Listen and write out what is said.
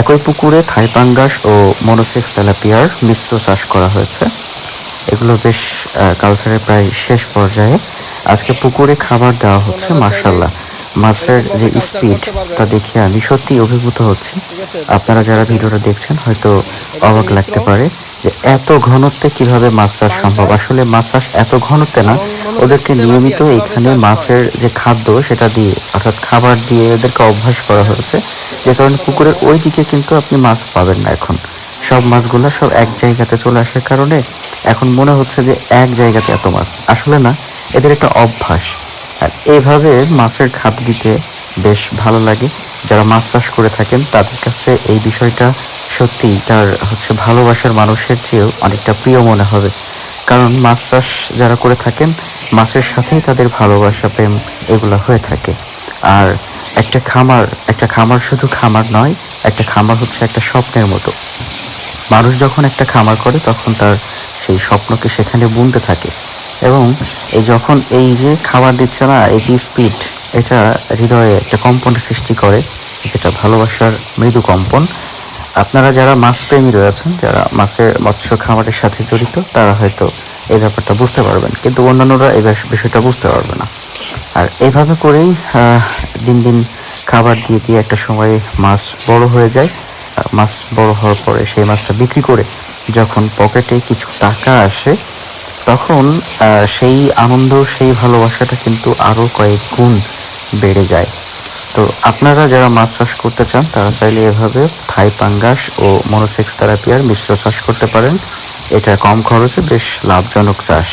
একই পুকুরে থাইপাঙ্গাস ও মনোসেক্স তেলাপিয়ার মিশ্র চাষ করা হয়েছে। এগুলো বেশ কালচারের প্রায় শেষ পর্যায়ে। আজকে পুকুরে খাবার দেওয়া হচ্ছে মার্শাল্লাহ মাছের যে স্পিড তা দেখে আমি সত্যি অভিভূত হচ্ছি। আপনারা যারা ভিডিওটা দেখছেন হয়তো অবাক লাগতে পারে যে এত ঘনত্বে কীভাবে মাছ চাষ সম্ভব? আসলে মাছ চাষ এত ঘনত্বে না ওদেরকে নিয়মিত এখানে মাছের যে খাদ্য সেটা দিয়ে অর্থাৎ খাবার দিয়ে ওদেরকে অভ্যাস করা হয়েছে। যে কারণে পুকুরের ওই দিকে কিন্তু আপনি মাছ পাবেন না এখন। সব মাছগুলো সব এক জায়গাতে চলে আসার কারণে এখন মনে হচ্ছে যে এক জায়গাতে এত মাছ। আসলে না এদের একটা অভ্যাস। আর এইভাবে মাছের খাদ্য দিতে বেশ ভালো লাগে। যারা মাছ চাষ করে থাকেন, তাদের কাছে এই বিষয়টা সত্যি তার হচ্ছে ভালোবাসার মানুষের চেয়েও অনেকটা প্রিয় মনে হবে। কারণ মাছ চাষ যারা করে থাকেন, মাছের সাথেই তাদের ভালোবাসা, প্রেম এগুলো হয়ে থাকে। আর একটা খামার একটা খামার শুধু খামার নয়, একটা খামার হচ্ছে একটা স্বপ্নের মতো। মানুষ যখন একটা খামার করে, তখন তার সেই স্বপ্নকে সেখানে বুনতে থাকে। এবং এই যখন এই যে খাবার দিচ্ছে না, এই যে স্পিড এটা হৃদয়ে একটা কম্পনের সৃষ্টি করে, যেটা ভালোবাসার মৃদু কম্পন। আপনারা যারা মাছপ্রেমী রয়েছেন, যারা মাছের মৎস্য খামারের সাথে জড়িত, তারা হয়তো এই ব্যাপারটা বুঝতে পারবেন। কিন্তু অন্যান্যরা এই বিষয়টা বুঝতে পারবে না। আর এভাবে করেই দিন দিন খাবার দিয়ে দিয়ে একটা সময়ে মাছ বড় হয়ে যায়। মাছ বড় হওয়ার পরে সেই মাছটা বিক্রি করে যখন পকেটে কিছু টাকা আসে তখন সেই আনন্দ, সেই ভালোবাসাটা কিন্তু আরও কয়েক গুণ বেড়ে যায়। তো আপনারা যারা মাছ চাষ করতে চান, তারা চাইলে এভাবে থাই পাঙ্গাস ও মনোসেক্স থেরাপিয়ার মিশ্র চাষ করতে পারেন। এটা কম খরচে, বেশ লাভজনক চাষ।